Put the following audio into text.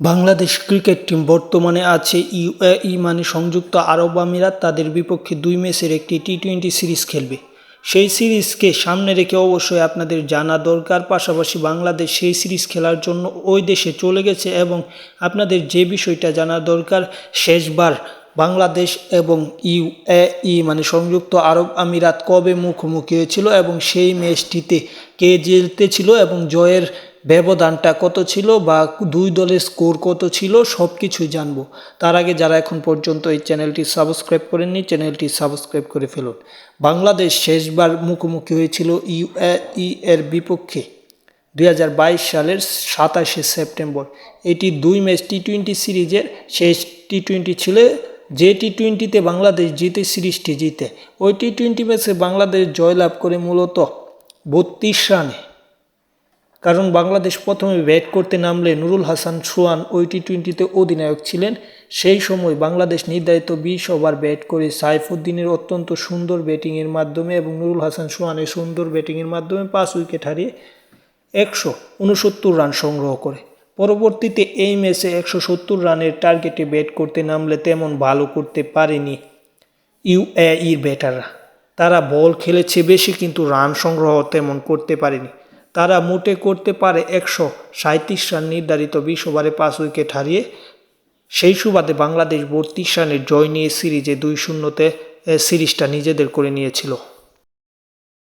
Bangladesh cricket team বর্তমানে আছে UAE মানে সংযুক্ত আরব আমিরাত। তাদের বিপক্ষে দুই ম্যাচের একটি টি টোয়েন্টি সিরিজ খেলবে। সেই সিরিজকে সামনে রেখে অবশ্যই আপনাদের জানা দরকার। পাশাপাশি বাংলাদেশ সেই সিরিজ খেলার জন্য ওই দেশে চলে গেছে এবং আপনাদের যে বিষয়টা জানা দরকার, শেষবার বাংলাদেশ এবং ইউএই মানে সংযুক্ত আরব আমিরাত কবে মুখোমুখি হয়েছিল এবং সেই ম্যাচটিতে কে জিতেছিল এবং জয়ের ব্যবধানটা কত ছিল বা দুই দলের স্কোর কত ছিল সব কিছুই জানব। তার আগে যারা এখন পর্যন্ত এই চ্যানেলটি সাবস্ক্রাইব করেননি, চ্যানেলটি সাবস্ক্রাইব করে ফেলুন। বাংলাদেশ শেষবার মুখোমুখি হয়েছিল ইউএই এর বিপক্ষে দুই হাজার বাইশ সালের সাতাশে সেপ্টেম্বর। এটি দুই ম্যাচ টি টোয়েন্টি সিরিজের শেষ টি টোয়েন্টি ছিল, যে টি টোয়েন্টিতে বাংলাদেশ জিতে সিরিজটি জিতে। ওই টি টোয়েন্টি ম্যাচে বাংলাদেশ জয়লাভ করে মূলত বত্রিশ রানে। কারণ বাংলাদেশ প্রথমে ব্যাট করতে নামলে নুরুল হাসান সুয়ান ওই টি টোয়েন্টিতে অধিনায়ক ছিলেন। সেই সময় বাংলাদেশ নির্ধারিত বিশ ওভার ব্যাট করে সাইফুদ্দিনের অত্যন্ত সুন্দর ব্যাটিংয়ের মাধ্যমে এবং নুরুল হাসান সোয়ানের সুন্দর ব্যাটিংয়ের মাধ্যমে পাঁচ উইকেট হারিয়ে একশো উনসত্তর রান সংগ্রহ করে। পরবর্তীতে এই ম্যাচে একশো সত্তর রানের টার্গেটে ব্যাট করতে নামলে তেমন ভালো করতে পারেনি ইউএইর ব্যাটাররা। তারা বল খেলেছে বেশি কিন্তু রান সংগ্রহ তেমন করতে পারেনি। তারা মোটে করতে পারে একশো সাঁত্রিশ রান নির্ধারিত বিশ ওভারে পাঁচ উইকেট হারিয়ে। সেই সুবাদে বাংলাদেশ বত্রিশ রানের জয় নিয়ে সিরিজে দুই শূন্যতে সিরিজটা নিজেদের করে নিয়েছিল।